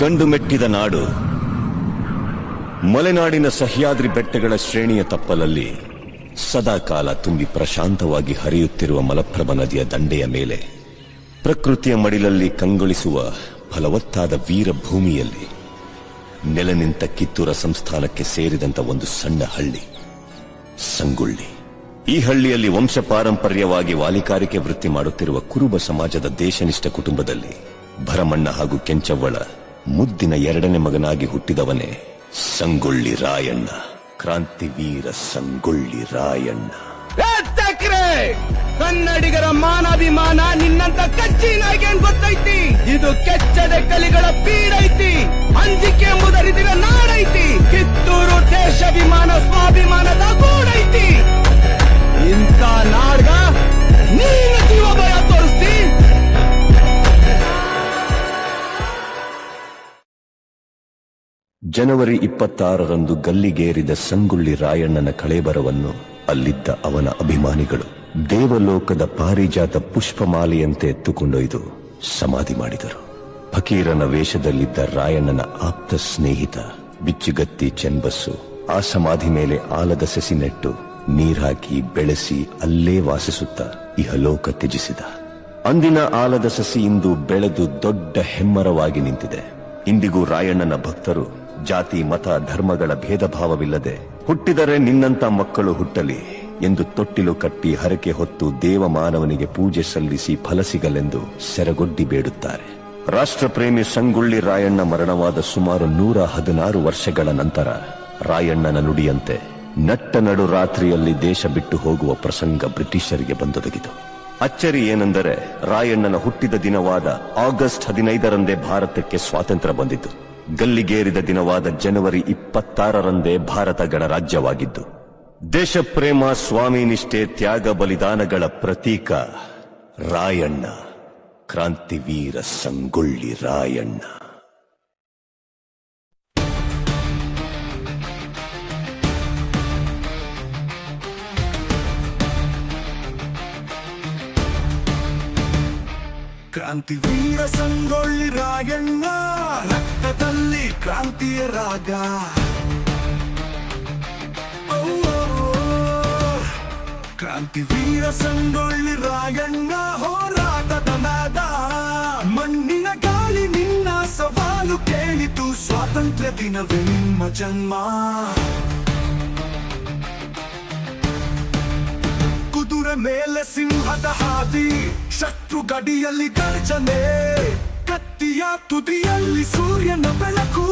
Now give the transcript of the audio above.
ಗಂಡು ಮೆಟ್ಟಿದ ನಾಡು, ಮಲೆನಾಡಿನ ಸಹ್ಯಾದ್ರಿ ಬೆಟ್ಟಗಳ ಶ್ರೇಣಿಯ ತಪ್ಪಲಲ್ಲಿ ಸದಾಕಾಲ ತುಂಬಿ ಪ್ರಶಾಂತವಾಗಿ ಹರಿಯುತ್ತಿರುವ ಮಲಪ್ರಭ ನದಿಯ ದಂಡೆಯ ಮೇಲೆ, ಪ್ರಕೃತಿಯ ಮಡಿಲಲ್ಲಿ ಕಂಗೊಳಿಸುವ ಫಲವತ್ತಾದ ವೀರ ಭೂಮಿಯಲ್ಲಿ ನೆಲ ನಿಂತ ಕಿತ್ತೂರ ಸಂಸ್ಥಾನಕ್ಕೆ ಸೇರಿದಂತ ಒಂದು ಸಣ್ಣ ಹಳ್ಳಿ, ಸಂಗುಳ್ಳಿ. ಈ ಹಳ್ಳಿಯಲ್ಲಿ ವಂಶ ಪಾರಂಪರ್ಯವಾಗಿ ವಾಲಿಕಾರಿಕೆ ವೃತ್ತಿ ಮಾಡುತ್ತಿರುವ ಕುರುಬ ಸಮಾಜದ ದೇಶನಿಷ್ಠ ಕುಟುಂಬದಲ್ಲಿ ಭರಮಣ್ಣ ಹಾಗೂ ಕೆಂಚವ್ವಳ ಮುದ್ದಿನ ಎರಡನೇ ಮಗನಾಗಿ ಹುಟ್ಟಿದವನೇ ಸಂಗೊಳ್ಳಿ ರಾಯಣ್ಣ. ಕ್ರಾಂತಿವೀರ ಸಂಗೊಳ್ಳಿ ರಾಯಣ್ಣ! ಕನ್ನಡಿಗರ ಮಾನಾಭಿಮಾನ ನಿನ್ನಂತ ಕಚ್ಚಿ ಗೊತ್ತೈತಿ? ಇದು ಕೆಚ್ಚದೆ ಕಲಿಗಳ ಪೀಡೈತಿ. ಅಂಜಿಕೆ ಎಂಬುದರಿದಿರ ಜನವರಿ ಇಪ್ಪತ್ತಾರರಂದು ಗಲ್ಲಿಗೇರಿದ ಸಂಗುಳ್ಳಿ ರಾಯಣ್ಣನ ಕಳೇಬರವನ್ನು ಅಲ್ಲಿದ್ದ ಅವನ ಅಭಿಮಾನಿಗಳು ದೇವಲೋಕದ ಪಾರಿಜಾತ ಪುಷ್ಪಮಾಲೆಯಂತೆ ಎತ್ತುಕೊಂಡೊಯ್ದು ಸಮಾಧಿ ಮಾಡಿದರು. ಫಕೀರನ ವೇಷದಲ್ಲಿದ್ದ ರಾಯಣ್ಣನ ಆಪ್ತ ಸ್ನೇಹಿತ ಬಿಚ್ಚುಗತ್ತಿ ಚೆನ್ಬಸ್ಸು ಆ ಸಮಾಧಿ ಮೇಲೆ ಆಲದ ಸಸಿ ನೆಟ್ಟು ನೀರಾಕಿ ಬೆಳೆಸಿ ಅಲ್ಲೇ ವಾಸಿಸುತ್ತ ಇಹಲೋಕ ತ್ಯಜಿಸಿದ. ಅಂದಿನ ಆಲದ ಸಸಿ ಇಂದು ಬೆಳೆದು ದೊಡ್ಡ ಹೆಮ್ಮರವಾಗಿ ನಿಂತಿದೆ. ಇಂದಿಗೂ ರಾಯಣ್ಣನ ಭಕ್ತರು ಜಾತಿ, ಮತ, ಧರ್ಮಗಳ ಭೇದ ಭಾವವಿಲ್ಲದೆ ಹುಟ್ಟಿದರೆ ನಿನ್ನಂತ ಮಕ್ಕಳು ಹುಟ್ಟಲಿ ಎಂದು ತೊಟ್ಟಿಲು ಕಟ್ಟಿ ಹರಕೆ ಹೊತ್ತು ದೇವಮಾನವನಿಗೆ ಪೂಜೆ ಸಲ್ಲಿಸಿ ಫಲ ಸಿಗಲೆಂದು ಸೆರಗೊಡ್ಡಿ ಬೇಡುತ್ತಾರೆ. ರಾಷ್ಟ್ರಪ್ರೇಮಿ ಸಂಗೊಳ್ಳಿ ರಾಯಣ್ಣ ಮರಣವಾದ ಸುಮಾರು ನೂರ ಹದಿನಾರು ವರ್ಷಗಳ ನಂತರ ರಾಯಣ್ಣನ ನುಡಿಯಂತೆ ನಟ್ಟ ನಡು ರಾತ್ರಿಯಲ್ಲಿ ದೇಶ ಬಿಟ್ಟು ಹೋಗುವ ಪ್ರಸಂಗ ಬ್ರಿಟಿಷರಿಗೆ ಬಂದೊದಗಿತು. ಅಚ್ಚರಿ ಏನೆಂದರೆ ರಾಯಣ್ಣನ ಹುಟ್ಟಿದ ದಿನವಾದ ಆಗಸ್ಟ್ ಹದಿನೈದರಂದೇ ಭಾರತಕ್ಕೆ ಸ್ವಾತಂತ್ರ್ಯ ಬಂದಿತು. ಗಲ್ಲಿಗೇರಿದ ದಿನವಾದ ಜನವರಿ ಇಪ್ಪತ್ತಾರರಂದೇ ಭಾರತ ಗಣರಾಜ್ಯವಾಗಿದ್ದು, ದೇಶಪ್ರೇಮ, ಸ್ವಾಮಿ ನಿಷ್ಠೆ, ತ್ಯಾಗ, ಬಲಿದಾನಗಳ ಪ್ರತೀಕ ರಾಯಣ್ಣ, ಕ್ರಾಂತಿವೀರ ಸಂಗೊಳ್ಳಿ ರಾಯಣ್ಣ. ಕ್ರಾಂತಿವೀರ ಸಂಗೊಳ್ಳಿ ರಾಯಣ್ಣ. ಕ್ರಾಂತಿಯ ರಾಗ. ಓ, ಕ್ರಾಂತಿವೀರ ಸಂಗೊಳ್ಳಿ ರಾಯಣ್ಣ ಹೋರಾಟದ ನಾದ. ಮಣ್ಣಿನ ಗಾಳಿ ನಿನ್ನ ಸವಾಲು ಕೇಳಿತು. ಸ್ವಾತಂತ್ರ್ಯ ದಿನವೇ ನಿಮ್ಮ ಜನ್ಮ. ಕುದುರೆ ಮೇಲೆ ಸಿಂಹದ ಹಾದಿ ಶತ್ರು ಗಡಿಯಲ್ಲಿ ಗರ್ಜನೆ. ಕತ್ತಿಯ ತುದಿಯಲ್ಲಿ ಸೂರ್ಯನ ಬೆಳಕು.